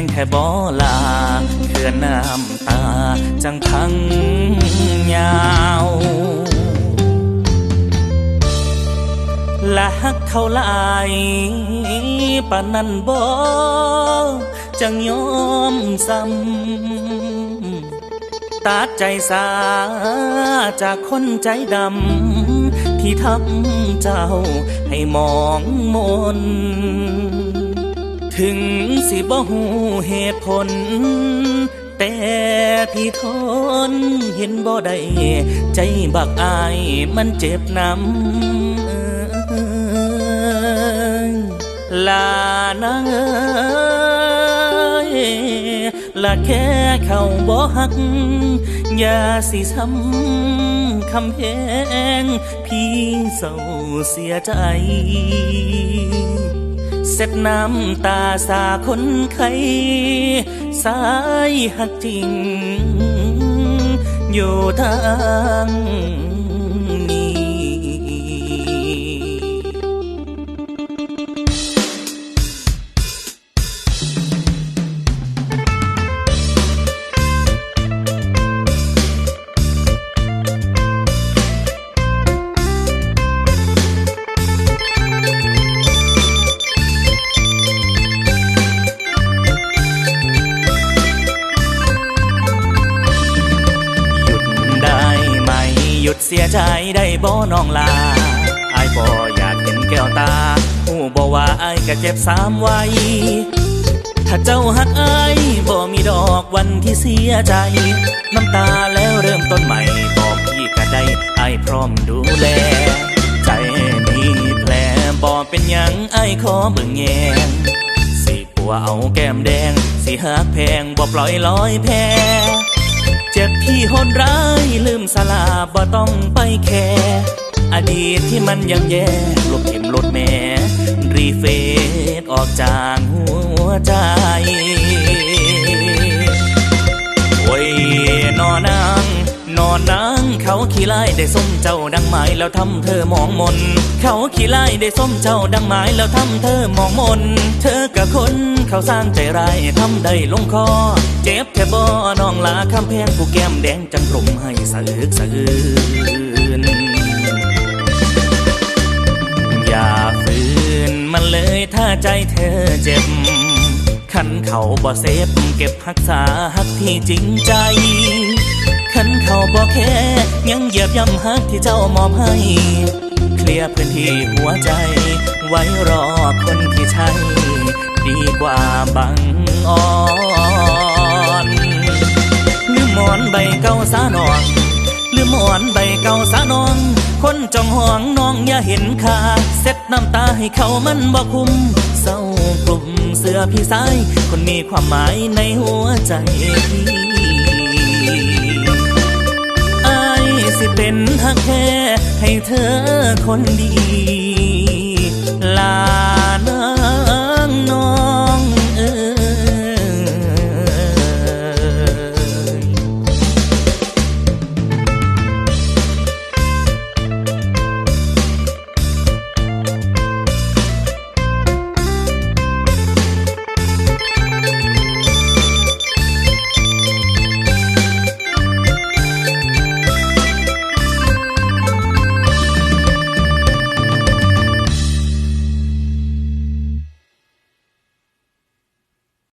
งแค่บอลาเขื่อนน้ำตาจังพังยาวและหักเขาหลายปานนั้นบ่จังยอมซ้ำตัดใจสาจากคนใจดำที่ทำเจ้าให้มองมน ถึงสิบ่หูเหตุผล แต่พี่ทนเห็นบ่ได้ใจบักอายมันเจ็บน้ำลานางเอยละแค่เขาบ่หัก อย่าสิซ้ำคำแพงพี่เศร้าเสียใจ เสร็จน้ำตาสาคนไข้สายหักจริง อยู่ทาง หยุดเสียใจได้บ่น้องลาไอ้ายบ่อยากเห็นแก้วตาหูบ่ว่าไอ้ายก็เจ็บสามไว้ถ้าเจ้าหักไอ้ายบ่มีดอกวันที่เสียใจ น้ำตาแล้วเริ่มต้นใหม่บอกพี่ก็ได้ไอ้ายพร้อมดูแล ใจมีแผลบ่เป็นหยังไอ้ายขอเบิ่งแยงสิปัวเอาแก้มแดง สิหักแพงบ่ปล่อยลอยแพ เจ็บที่โหดร้ายลืมสลาบ่ต้องไปแคร์อดีตที่มันยังแย่ลบเข็มลดแม่รีเฟซออกจากหัวใจ อนนางเขาขี้ไล่ได้ส้มเจ้าดังไม้แล้วทำเธอมองมน เขาขี้ไล่ได้ส้มเจ้าดังไม้แล้วทำเธอมองมน เธอกับคนเขาสร้างใจร้ายทำได้ลงคอ เจ็บแค่บ่อน้องลาคำแพงผู้แก้มแดงจังกลมให้สะอึกสะอื้นอย่าฝืนมันเลยถ้าใจเธอเจ็บขันเขาบ่เซฟเก็บรักษาหักที่จริงใจ เขาบ่แค่ยังเหยียบย่ำหักที่เจ้ามอบให้ เคลียร์พื้นที่หัวใจ ไว้รอคนที่ใช่ ดีกว่าบังอ่อนลืมหมอนใบเก่าสานองลืมหมอนใบเก่าสานองคนจองห้องน้องอย่าเห็นค่าเซ็ดน้ำตาให้เขามันบ่คุ้มเศร้ากลุ่มเสื้อพี่สาย คนมีความหมายในหัวใจพี่ สิเป็นหักแค่ให้เธอคนดีลา